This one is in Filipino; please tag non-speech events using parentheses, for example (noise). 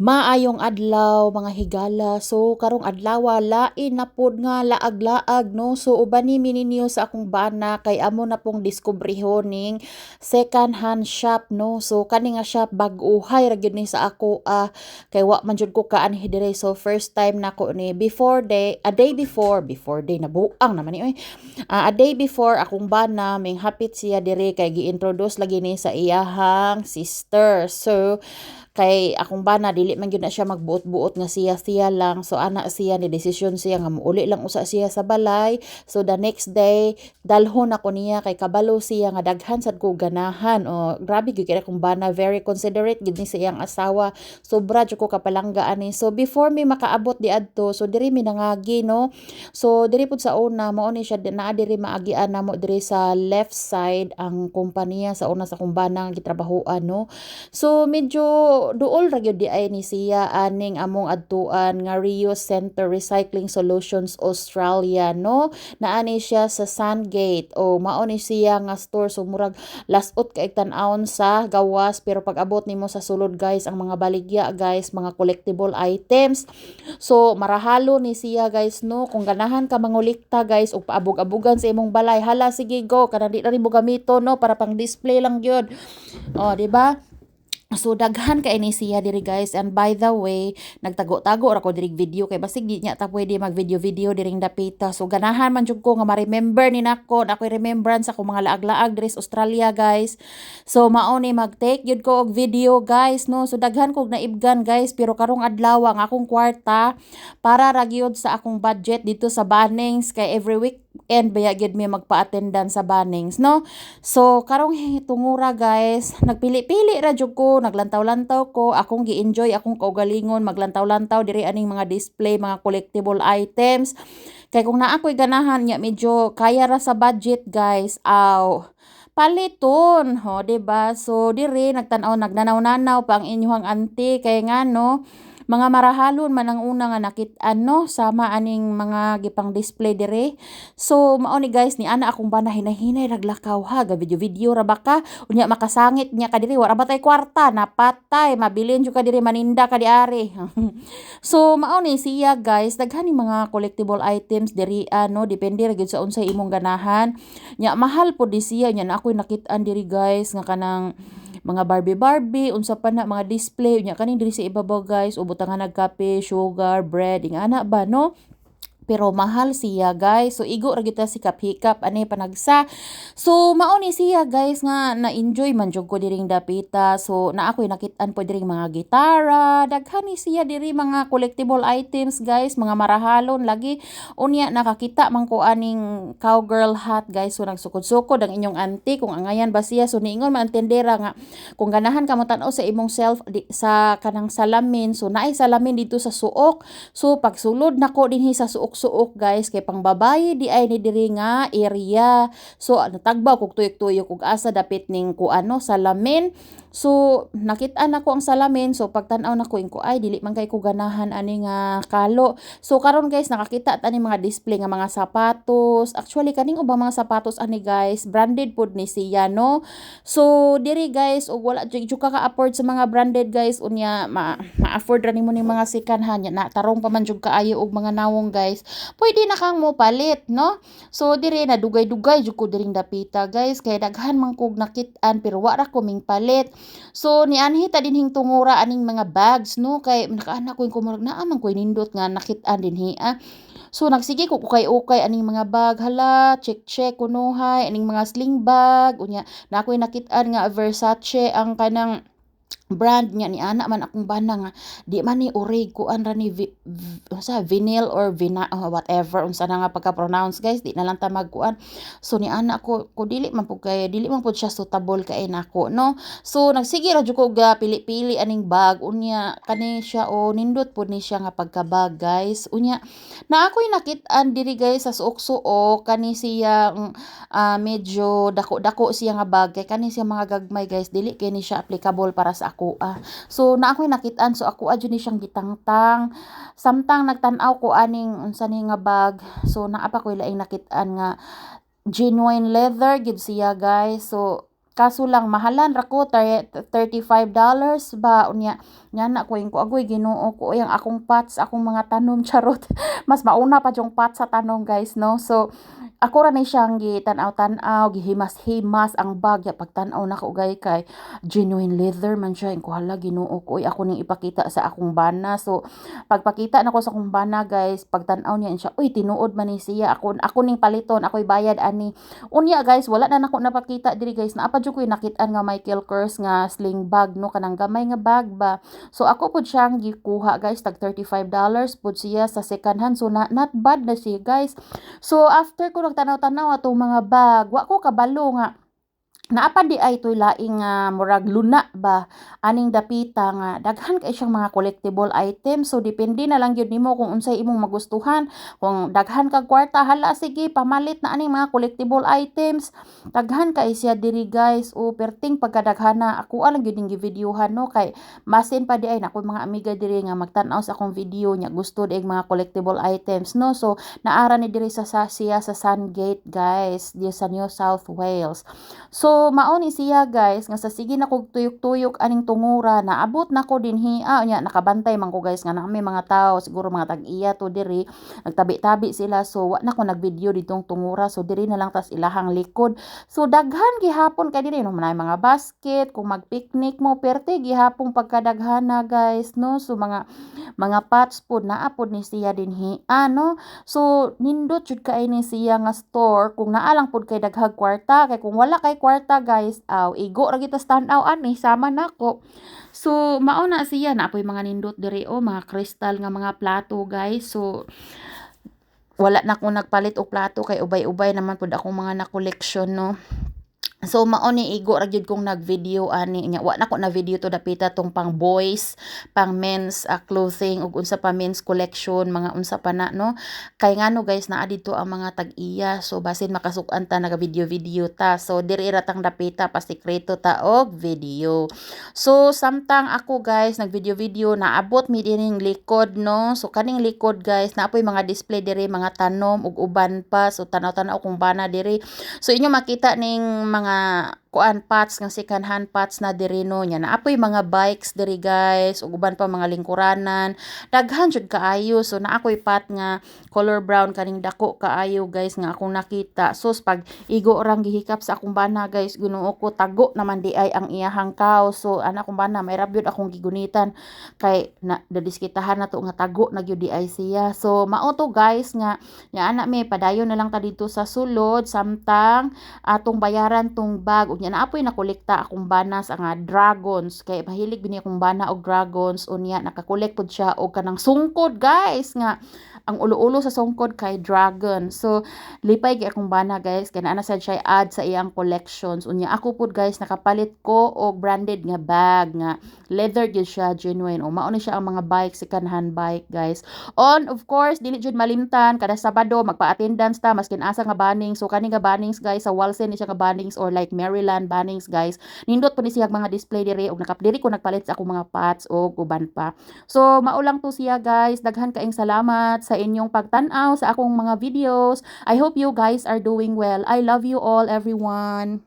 Maayong adlaw mga higala. So karong adlaw lain na pod nga laag-laag no. So uban ni mininyo sa akong bana kay amo na pong diskubrihon ning second hand shop no. So kani nga shop bag-uhay ra gyud ni sa ako ah kay wa man jud ko kaanhi dire. So first time nako ni before day a day before before day nabuang naman ni oy. Ah, a day before akong bana ming hapit siya dire kay gi-introduce lagi ni sa iyahang sister. So kay akong bana dili man gyud na siya magbuot-buot nga siya siya lang. So ana siya ni desisyon siya nga muuli lang usa siya sa balay. So the next day dalhon ako niya kay kabalo siya nga daghan sad ko ganahan. O grabe gyud kay akong bana very considerate gyud ni sa iyang asawa. Sobra jud ko kapalangga ani so before mi makaabot di adto so diri mi nangagi no? So diri pud sa una mao ni siya naa diri maagian namo diri sa left side ang kompanya sa una sa kumbana nga gitrabahoan no? So medyo duol ra gyud di ay ni siya aning among adtuan nga Rio Center Recycling Solutions Australia no? Naani siya sa Sandgate. O mao ni siya nga store so murag lasot kay tan-awon sa gawas. Pero pag abot nimo sa sulod guys ang mga baligya guys mga collectible items. So marahalo ni siya guys no? Kung ganahan ka mangulikta guys ug paabog-abugan sa imong balay hala sige go. Kana di na rin mo gamito no? Para pang display lang gyud. Oh di ba So daghan kay ni siya diri guys. And by the way nagtago-tago ra ko diri video. Kay basig di nya ta pwede mag video-video diring dapita. So ganahan man jud ko nga ma-remember ni nako. Na ako'y remembrance ako mga laag-laag diri Australia guys. So mao ni mag-take jud ko og video guys no? So daghan kog naibgan guys. Pero karong adlaw ang akong kwarta para ra gyud sa akong budget dito sa Bunnings. Kay every week and baya gid mi magpa-attendan sa Bunnings no? So karong tungura guys nagpili-pili ra jud ko naglantaw-lantaw ko akong gi-enjoy akong kaugalingon maglantaw-lantaw diri aning mga display mga collectible items. Kay kung naa ko'y ganahan nya medyo kaya ra sa budget guys. Aw paliton ho, 'di ba? So diri nagtan-aw nagnanaw-nanaw pa ang inyong auntie kay ngano mga marahalon man ang una nga nakit-an no sama aning mga gipang display dire. So mao ni guys ni ana akong bana hinay-hinay raglakaw ha ga video video ra baka unya makasangit niya ka diri wala ba tay kwarta? Napatay mabilin jud ka diri maninda ka di ari (laughs) so mao ni siya guys daghan ni mga collectible items diri ano depende ra sa unsay imong ganahan. Nya mahal po di siya nya na ako'y nakit-an diri guys nga kanang mga Barbie Barbie unsa pa na mga display nya kaning diri sa ibabaw guys. Ubot nga nagkape sugar bread ing ana ba no pero mahal siya guys. So igo ra kita si hikap. Ani panagsa. So mao ni siya guys nga na enjoy man jud ko diring dapita. So na ako'y nakit-an po diring mga gitara. Daghan ni siya diri mga collectible items guys mga marahalon lagi. Unya nakakita man ko aning cowgirl hat guys. So nagsukod-sukod ang inyong auntie. Kung angayan ba siya so niingon man nga kung ganahan ka mo tan sa imong self di, sa kanang salamin. So naay salamin dito sa suok. So pagsulod nako dinhi sa suok suok guys. Kay pang babaye di ay ni diri nga area. So natagbaw kog tuyok-tuyok kog asa dapit ning ku ano salamin. So nakit-an ako ang salamin. So pagtan-aw nako ko ay dili man kay ko ganahan ani nga kalo. So karon guys nakakita tani mga display nga mga sapatos. Actually kaning ubang mga sapatos ani guys branded pod ni siya no? So diri guys og wala jud ka ka-afford sa mga branded guys. Unya ma, ma-afford ra nimo ning mga second hand na tarong pa man jud kaayo og mga nawong guys pwede na kang mo palit, no? So, dire na dugay-dugay jud ko diring dapita, guys. Kay daghan man kog nakit-an pero wa ra ko palit. So, ni anhi ta dinhing tungura aning mga bags, no? Kay nakaana ko yung kumurag na man ko nindot nga nakit-an dinhi, ah. So nagsige ko ukay-ukay aning mga bag hala check check kunuhay aning mga sling bag unya na ako'y nakit-an nga Versace ang kanang brand niya ni ana man akong bana nga di man ni orig kuan ra ni sa vinyl or vina uh, whatever unsa na nga pagka pronounce guys di na lang ta magkuan. So ni ana ko ko dili man pud kay dili man pud siya suitable kay nako no? So nagsige ra ko ga pili-pili aning bag. Unya kani siya o nindot pud ni siya nga pagka-bag guys. Unya na ako'y nakit-an diri guys sa suok-suok. Kani siya uh, medyo dako-dako siya nga bag. Kay kani siya mga gagmay guys dili kay ni siya applicable para sa ako ah. So na ako'y nakitaan so ako adyo ni siyang gitangtang. Samtang nagtan-aw ko aning unsa ni nga bag. So naa pa ko laing nakitaan nga genuine leather gid siya guys. So kaso lang mahalan ra ko $35 ba unya nya na ko ko agoy Ginoo ko ang akong pots akong mga tanom (laughs) charot. Mas mauna pa yung pot sa tanom guys no? So ako ra ni siyang gitan-aw tan-aw gihimas-himas ang bag ya pagtan-aw nako gay kay genuine leather man siya ko hala Ginoo ko ako ning ipakita sa akong bana. So pagpakita nako sa akong bana guys pagtan-aw niya siya uy tinuod man ni siya ako ako ning paliton ako'y bayad ani. Unya guys wala na nako napakita diri guys. Naa pa jud ko'y nakit-an nga Michael Kors nga sling bag no? Kanang gamay nga bag ba so ako pud siyang gikuha guys. Tag 35 dollars pud siya sa second hand. So na, not bad na siya guys. So after ko nagtanaw-tanaw atong mga bag wa ko kabalo nga Naapa di ay toy laing nga murag luna ba aning dapita nga daghan kay siyang mga collectible items so depende na lang gyud nimo kung unsay imong magustuhan. Kung daghan kag kwarta hala sige pamalit na aning mga collectible items. Daghan kay siya diri guys. O perting pagkadaghana ako alang gyud ning videohan no? Kay masin pa di ay nako mga amiga diri nga magtan-aw sa akong video nya gusto dig mga collectible items no? So naara ni diri sa, sa siya sa Sungate guys di sa New South Wales. So mao ni siya guys nga sa sige na kog tuyok-tuyok aning tungura naabot na ko dinhi ah nya nakabantay man ko guys nga na mga tao siguro mga tag-iya to diri. Nagtabi-tabi sila so wa na ko nagvideo ditong tungura so diri na lang tas ilahang likod. So daghan gihapon kay diri no manay mga basket kung mag-picnic mo perte gihapon pagkadaghana guys no? So mga mga pots pod naa pod ni siya dinhi ano so nindot jud kay ni siya nga store kung naa lang pod kay daghag kwarta kay kung wala kay kwarta kwarta guys. Aw igo ra kita tanaw ani. Sama nako so mao na siya. Na apoy mga nindot diri o oh, mga kristal nga mga plato guys. So wala na ko nagpalit og plato. Kay ubay-ubay naman pud akong mga na collection no So mao ni igo ra gyud kong nag-video ani nya wa na ko na video to dapita tong pang boys, pang men's uh, clothing ug unsa pa men's collection, mga unsa pa na no. Kay ngano guys naa dito ang mga tag-iya so basin makasuk-an ta naga video-video ta. So diri ra tang dapita pa sikreto ta og video. So samtang ako guys nag video-video naabot mi dining likod no. So kaning likod guys naapoy mga display diri mga tanom ug uban pa so tanaw-tanaw kung bana diri. So inyo makita ning mga mga kuan pots nga second hand pots na diri no nya. Naapoy mga bikes diri guys ug uban pa mga lingkuranan. Daghan jud kaayo. So naakoy pot nga color brown kaning dako kaayo guys nga akong nakita. So pag igo orang gihikap sa akong bana guys Ginoo ko tago naman di ay ang iyahang kaw. So ana akong bana may rabyod akong gigunitan. Kay na dadiskitahan na to nga tago na gyud di ay siya. So mao to guys nga nya ana mi padayon na lang ta dito sa sulod samtang atong bayaran tong bag. Unya na apoy nakolekta akong banas nga dragons. Kay mahilig bini akong bana og dragons. Unya nakakolek pud siya og kanang sungkod guys nga ang ulo-ulo sa sungkod kay dragon. So lipay gyud akong bana guys. Kay ana sad siya add sa iyang collections. Unya ako pud guys nakapalit ko og branded nga bag nga leather gyud siya genuine. O mao ni siya ang mga bike second hand bike guys. On of course dili jud malimtan. Kada sabado magpa-attendance ta maskin asa nga banning so kani nga bannings guys sa Walsen ni siya nga bannings or like Maryland bannings guys. Nindot po ni siya mga display diri og nakapdiri ko nagpalit sa akong mga pots o uban pa. So maulang to siya guys. Daghan kaing salamat sa inyong pagtan-aw sa akong mga videos. I hope you guys are doing well. I love you all everyone